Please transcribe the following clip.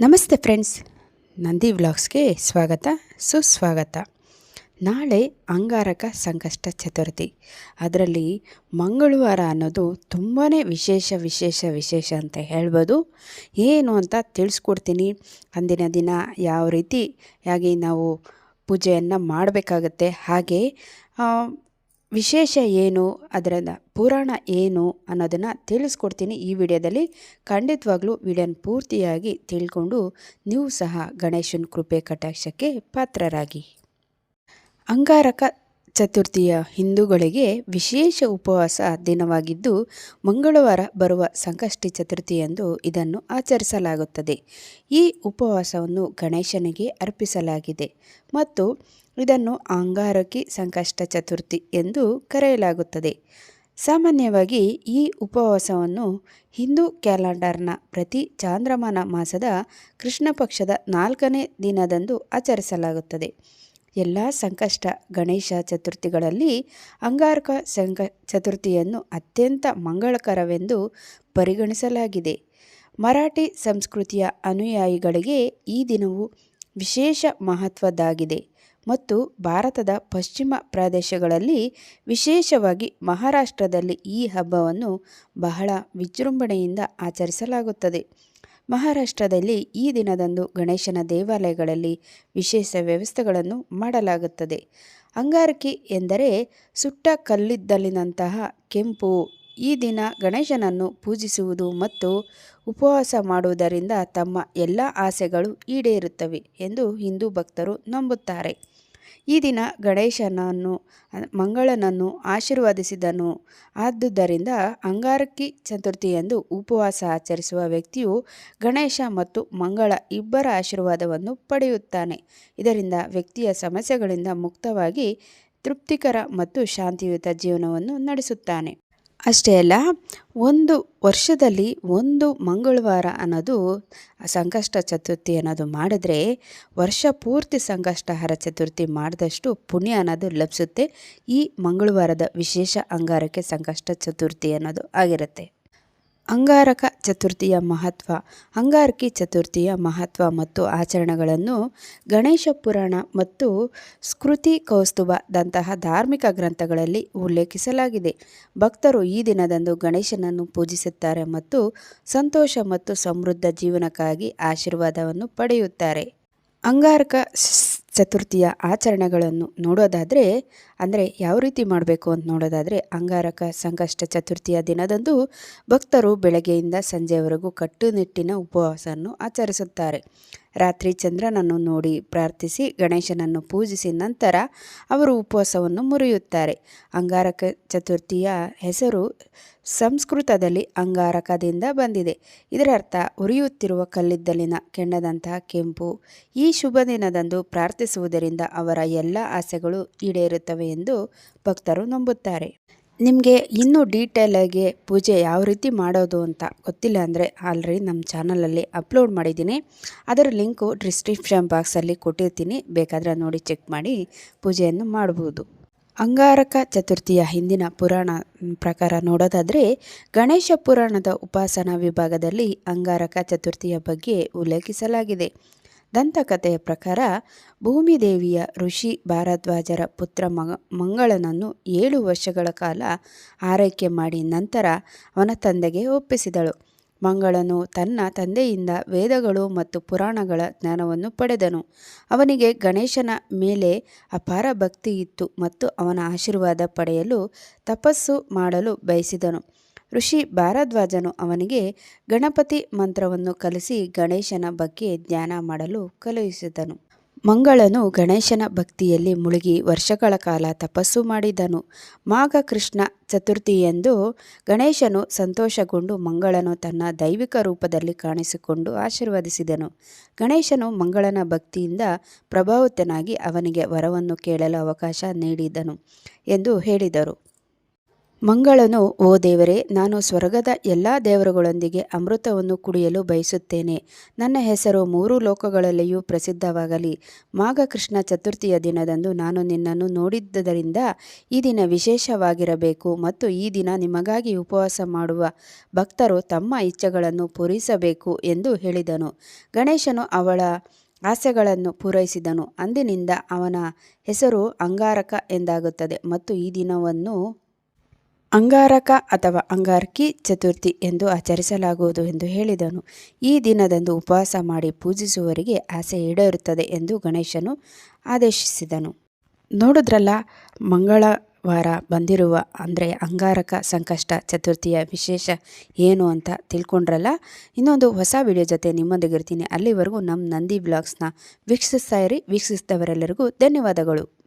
ನಮಸ್ತೆ ಫ್ರೆಂಡ್ಸ್. ನಂದಿ ವ್ಲಾಗ್ಸ್ಗೆ ಸ್ವಾಗತ, ಸುಸ್ವಾಗತ. ನಾಳೆ ಅಂಗಾರಕ ಸಂಕಷ್ಟ ಚತುರ್ಥಿ. ಅದರಲ್ಲಿ ಮಂಗಳವಾರ ಅನ್ನೋದು ತುಂಬಾ ವಿಶೇಷ ವಿಶೇಷ ವಿಶೇಷ ಅಂತ ಹೇಳ್ಬೋದು. ಏನು ಅಂತ ತಿಳಿಸ್ಕೊಡ್ತೀನಿ. ಅಂದಿನ ದಿನ ಯಾವ ರೀತಿಯಾಗಿ ನಾವು ಪೂಜೆಯನ್ನು ಮಾಡಬೇಕಾಗತ್ತೆ, ಹಾಗೆ ವಿಶೇಷ ಏನು? ಅದರ ಪುರಾಣ ಏನು ಅನ್ನೋದನ್ನು ತಿಳಿಸ್ಕೊಡ್ತೀನಿ ಈ ವಿಡಿಯೋದಲ್ಲಿ. ಖಂಡಿತವಾಗ್ಲೂ ವಿಡಿಯೋನ ಪೂರ್ತಿಯಾಗಿ ತಿಳ್ಕೊಂಡು ನೀವು ಸಹ ಗಣೇಶನ ಕೃಪೆ ಕಟಾಕ್ಷಕ್ಕೆ ಪಾತ್ರರಾಗಿ. ಅಂಗಾರಕ ಚತುರ್ಥಿಯ ಹಿಂದೂಗಳಿಗೆ ವಿಶೇಷ ಉಪವಾಸ ದಿನವಾಗಿದ್ದು, ಮಂಗಳವಾರ ಬರುವ ಸಂಕಷ್ಟಿ ಚತುರ್ಥಿಯಂದು ಇದನ್ನು ಆಚರಿಸಲಾಗುತ್ತದೆ. ಈ ಉಪವಾಸವನ್ನು ಗಣೇಶನಿಗೆ ಅರ್ಪಿಸಲಾಗಿದೆ ಮತ್ತು ಇದನ್ನು ಅಂಗಾರಕಿ ಸಂಕಷ್ಟ ಚತುರ್ಥಿ ಎಂದು ಕರೆಯಲಾಗುತ್ತದೆ. ಸಾಮಾನ್ಯವಾಗಿ ಈ ಉಪವಾಸವನ್ನು ಹಿಂದೂ ಕ್ಯಾಲೆಂಡರ್ನ ಪ್ರತಿ ಚಾಂದ್ರಮಾನ ಮಾಸದ ಕೃಷ್ಣ ಪಕ್ಷದ ನಾಲ್ಕನೇ ದಿನದಂದು ಆಚರಿಸಲಾಗುತ್ತದೆ. ಎಲ್ಲ ಸಂಕಷ್ಟ ಗಣೇಶ ಚತುರ್ಥಿಗಳಲ್ಲಿ ಅಂಗಾರಕ ಸಂಕ ಚತುರ್ಥಿಯನ್ನು ಅತ್ಯಂತ ಮಂಗಳಕರವೆಂದು ಪರಿಗಣಿಸಲಾಗಿದೆ. ಮರಾಠಿ ಸಂಸ್ಕೃತಿಯ ಅನುಯಾಯಿಗಳಿಗೆ ಈ ದಿನವು ವಿಶೇಷ ಮಹತ್ವದ್ದಾಗಿದೆ ಮತ್ತು ಭಾರತದ ಪಶ್ಚಿಮ ಪ್ರದೇಶಗಳಲ್ಲಿ ವಿಶೇಷವಾಗಿ ಮಹಾರಾಷ್ಟ್ರದಲ್ಲಿ ಈ ಹಬ್ಬವನ್ನು ಬಹಳ ವಿಜೃಂಭಣೆಯಿಂದ ಆಚರಿಸಲಾಗುತ್ತದೆ. ಮಹಾರಾಷ್ಟ್ರದಲ್ಲಿ ಈ ದಿನದಂದು ಗಣೇಶನ ದೇವಾಲಯಗಳಲ್ಲಿ ವಿಶೇಷ ವ್ಯವಸ್ಥೆಗಳನ್ನು ಮಾಡಲಾಗುತ್ತದೆ. ಅಂಗಾರಕಿ ಎಂದರೆ ಸುಟ್ಟ ಕಲ್ಲಿದ್ದಲಿನಂತಹ ಕೆಂಪು. ಈ ದಿನ ಗಣೇಶನನ್ನು ಪೂಜಿಸುವುದು ಮತ್ತು ಉಪವಾಸ ಮಾಡುವುದರಿಂದ ತಮ್ಮ ಎಲ್ಲ ಆಸೆಗಳು ಈಡೇರುತ್ತವೆ ಎಂದು ಹಿಂದೂ ಭಕ್ತರು ನಂಬುತ್ತಾರೆ. ಈ ದಿನ ಗಣೇಶನನ್ನು, ಮಂಗಳನನ್ನು ಆಶೀರ್ವದಿಸಿದನು. ಆದುದರಿಂದ ಅಂಗಾರಕಿ ಚತುರ್ಥಿಯಂದು ಉಪವಾಸ ಆಚರಿಸುವ ವ್ಯಕ್ತಿಯು ಗಣೇಶ ಮತ್ತು ಮಂಗಳ ಇಬ್ಬರ ಆಶೀರ್ವಾದವನ್ನು ಪಡೆಯುತ್ತಾನೆ. ಇದರಿಂದ ವ್ಯಕ್ತಿಯ ಸಮಸ್ಯೆಗಳಿಂದ ಮುಕ್ತವಾಗಿ ತೃಪ್ತಿಕರ ಮತ್ತು ಶಾಂತಿಯುತ ಜೀವನವನ್ನು ನಡೆಸುತ್ತಾನೆ. ಅಷ್ಟೇ ಅಲ್ಲ, ಒಂದು ವರ್ಷದಲ್ಲಿ ಒಂದು ಮಂಗಳವಾರ ಅನ್ನೋದು ಸಂಕಷ್ಟ ಚತುರ್ಥಿ ಅನ್ನೋದು ಮಾಡಿದ್ರೆ, ವರ್ಷ ಪೂರ್ತಿ ಸಂಕಷ್ಟಹರ ಚತುರ್ಥಿ ಮಾಡಿದಷ್ಟು ಪುಣ್ಯ ಅನ್ನೋದು ಲಭಿಸುತ್ತೆ. ಈ ಮಂಗಳವಾರದ ವಿಶೇಷ ಅಂಗಾರಕ್ಕೆ ಸಂಕಷ್ಟ ಚತುರ್ಥಿ ಅನ್ನೋದು ಆಗಿರುತ್ತೆ. ಅಂಗಾರಕ ಚತುರ್ಥಿಯ ಮಹತ್ವ, ಅಂಗಾರಕಿ ಚತುರ್ಥಿಯ ಮಹತ್ವ ಮತ್ತು ಆಚರಣೆಗಳನ್ನು ಗಣೇಶ ಪುರಾಣ ಮತ್ತು ಸ್ಕೃತಿ ಕೌಸ್ತುಭದಂತಹ ಧಾರ್ಮಿಕ ಗ್ರಂಥಗಳಲ್ಲಿ ಉಲ್ಲೇಖಿಸಲಾಗಿದೆ. ಭಕ್ತರು ಈ ದಿನದಂದು ಗಣೇಶನನ್ನು ಪೂಜಿಸುತ್ತಾರೆ ಮತ್ತು ಸಂತೋಷ ಮತ್ತು ಸಮೃದ್ಧ ಜೀವನಕ್ಕಾಗಿ ಆಶೀರ್ವಾದವನ್ನು ಪಡೆಯುತ್ತಾರೆ. ಅಂಗಾರಕ ಚತುರ್ಥಿಯ ಆಚರಣೆಗಳನ್ನು ನೋಡೋದಾದರೆ ಅಂದರೆ ಯಾವ ರೀತಿ ಮಾಡಬೇಕು ಅಂತ ನೋಡೋದಾದರೆ ಅಂಗಾರಕ ಸಂಕಷ್ಟ ಚತುರ್ಥಿಯ ದಿನದಂದು ಭಕ್ತರು ಬೆಳಗ್ಗೆಯಿಂದ ಸಂಜೆಯವರೆಗೂ ಕಟ್ಟುನಿಟ್ಟಿನ ಉಪವಾಸವನ್ನು ಆಚರಿಸುತ್ತಾರೆ. ರಾತ್ರಿ ಚಂದ್ರನನ್ನು ನೋಡಿ ಪ್ರಾರ್ಥಿಸಿ ಗಣೇಶನನ್ನು ಪೂಜಿಸಿ ನಂತರ ಅವರು ಉಪವಾಸವನ್ನು ಮುರಿಯುತ್ತಾರೆ. ಅಂಗಾರಕ ಚತುರ್ಥಿಯ ಹೆಸರು ಸಂಸ್ಕೃತದಲ್ಲಿ ಅಂಗಾರಕದಿಂದ ಬಂದಿದೆ. ಇದರರ್ಥ ಉರಿಯುತ್ತಿರುವ ಕಲ್ಲಿದ್ದಲಿನ ಕೆಂಡದಂತಹ ಕೆಂಪು ಈ ಶುಭ ದಿನದಂದು ಪ್ರಾರ್ಥಿಸುವುದರಿಂದ ಅವರ ಎಲ್ಲ ಆಸೆಗಳು ಈಡೇರುತ್ತವೆ. ಎಂದು ಭಕ್ತರು ನಂಬುತ್ತಾರೆ. ನಿಮಗೆ ಇನ್ನೂ ಡೀಟೇಲಾಗಿ ಪೂಜೆ ಯಾವ ರೀತಿ ಮಾಡೋದು ಅಂತ ಗೊತ್ತಿಲ್ಲ ಅಂದರೆ ಆಲ್ರೆಡಿ ನಮ್ಮ ಚಾನಲಲ್ಲಿ ಅಪ್ಲೋಡ್ ಮಾಡಿದ್ದೀನಿ. ಅದರ ಲಿಂಕು ಡಿಸ್ಕ್ರಿಪ್ಷನ್ ಬಾಕ್ಸಲ್ಲಿ ಕೊಟ್ಟಿರ್ತೀನಿ. ಬೇಕಾದರೆ ನೋಡಿ ಚೆಕ್ ಮಾಡಿ ಪೂಜೆಯನ್ನು ಮಾಡಬಹುದು ಅಂಗಾರಕ ಚತುರ್ಥಿಯ ಹಿಂದಿನ ಪುರಾಣ ಪ್ರಕಾರ ನೋಡೋದಾದರೆ ಗಣೇಶ ಪುರಾಣದ ಉಪಾಸನಾ ವಿಭಾಗದಲ್ಲಿ ಅಂಗಾರಕ ಚತುರ್ಥಿಯ ಬಗ್ಗೆ ಉಲ್ಲೇಖಿಸಲಾಗಿದೆ. ದಂತಕಥೆಯ ಪ್ರಕಾರ ಭೂಮಿದೇವಿಯ ಋಷಿ ಭಾರದ್ವಾಜರ ಪುತ್ರ ಮಗ ಮಂಗಳನನ್ನು ಏಳು ವರ್ಷಗಳ ಕಾಲ ಆರೈಕೆ ಮಾಡಿ ನಂತರ ಅವನ ತಂದೆಗೆ ಒಪ್ಪಿಸಿದಳು. ಮಂಗಳನು ತನ್ನ ತಂದೆಯಿಂದ ವೇದಗಳು ಮತ್ತು ಪುರಾಣಗಳ ಜ್ಞಾನವನ್ನು ಪಡೆದನು. ಅವನಿಗೆ ಗಣೇಶನ ಮೇಲೆ ಅಪಾರ ಭಕ್ತಿ ಇತ್ತು ಮತ್ತು ಅವನ ಆಶೀರ್ವಾದ ಪಡೆಯಲು ತಪಸ್ಸು ಮಾಡಲು ಬಯಸಿದನು. ಋಷಿ ಭಾರದ್ವಾಜನು ಅವನಿಗೆ ಗಣಪತಿ ಮಂತ್ರವನ್ನು ಕಲಿಸಿ ಗಣೇಶನ ಬಗ್ಗೆ ಧ್ಯಾನ ಮಾಡಲು ಕಳುಹಿಸಿದನು. ಮಂಗಳನು ಗಣೇಶನ ಭಕ್ತಿಯಲ್ಲಿ ಮುಳುಗಿ ವರ್ಷಗಳ ಕಾಲ ತಪಸ್ಸು ಮಾಡಿದನು. ಮಾಘ ಕೃಷ್ಣ ಚತುರ್ಥಿಯೆಂದು ಗಣೇಶನು ಸಂತೋಷಗೊಂಡು ಮಂಗಳನು ತನ್ನ ದೈವಿಕ ರೂಪದಲ್ಲಿ ಕಾಣಿಸಿಕೊಂಡು ಆಶೀರ್ವದಿಸಿದನು. ಗಣೇಶನು ಮಂಗಳನ ಭಕ್ತಿಯಿಂದ ಪ್ರಭಾವಿತನಾಗಿ ಅವನಿಗೆ ವರವನ್ನು ಕೇಳಲು ಅವಕಾಶ ನೀಡಿದನು ಎಂದು ಹೇಳಿದರು. ಮಂಗಳನು, ಓ ದೇವರೇ, ನಾನು ಸ್ವರ್ಗದ ಎಲ್ಲ ದೇವರುಗಳೊಂದಿಗೆ ಅಮೃತವನ್ನು ಕುಡಿಯಲು ಬಯಸುತ್ತೇನೆ. ನನ್ನ ಹೆಸರು ಮೂರು ಲೋಕಗಳಲ್ಲಿಯೂ ಪ್ರಸಿದ್ಧವಾಗಲಿ. ಮಾಘ ಕೃಷ್ಣ ಚತುರ್ಥಿಯ ದಿನದಂದು ನಾನು ನಿನ್ನನ್ನು ನೋಡಿದ್ದರಿಂದ ಈ ದಿನ ವಿಶೇಷವಾಗಿರಬೇಕು ಮತ್ತು ಈ ದಿನ ನಿಮಗಾಗಿ ಉಪವಾಸ ಮಾಡುವ ಭಕ್ತರು ತಮ್ಮ ಇಚ್ಛೆಗಳನ್ನು ಪೂರೈಸಬೇಕು ಎಂದು ಹೇಳಿದನು. ಗಣೇಶನು ಅವಳ ಆಸೆಗಳನ್ನು ಪೂರೈಸಿದನು. ಅಂದಿನಿಂದ ಅವನ ಹೆಸರು ಅಂಗಾರಕ ಎಂದಾಗುತ್ತದೆ ಮತ್ತು ಈ ದಿನವನ್ನು ಅಂಗಾರಕ ಅಥವಾ ಅಂಗಾರ್ಕಿ ಚತುರ್ಥಿ ಎಂದು ಆಚರಿಸಲಾಗುವುದು ಎಂದು ಹೇಳಿದನು. ಈ ದಿನದಂದು ಉಪವಾಸ ಮಾಡಿ ಪೂಜಿಸುವವರಿಗೆ ಆಸೆ ಈಡೇರುತ್ತದೆ ಎಂದು ಗಣೇಶನು ಆದೇಶಿಸಿದನು. ನೋಡಿದ್ರಲ್ಲ, ಮಂಗಳವಾರ ಬಂದಿರುವ ಅಂದರೆ ಅಂಗಾರಕ ಸಂಕಷ್ಟ ಚತುರ್ಥಿಯ ವಿಶೇಷ ಏನು ಅಂತ ತಿಳ್ಕೊಂಡ್ರಲ್ಲ? ಇನ್ನೊಂದು ಹೊಸ ವಿಡಿಯೋ ಜೊತೆ ನಿಮ್ಮೊಂದಿಗಿರ್ತೀನಿ. ಅಲ್ಲಿವರೆಗೂ ನಮ್ಮ ನಂದಿ ಬ್ಲಾಗ್ಸ್ನ ವೀಕ್ಷಿಸ್ತಾ ಇರಿ, ವೀಕ್ಷಿಸಿದವರೆಲ್ಲರಿಗೂ ಧನ್ಯವಾದಗಳು.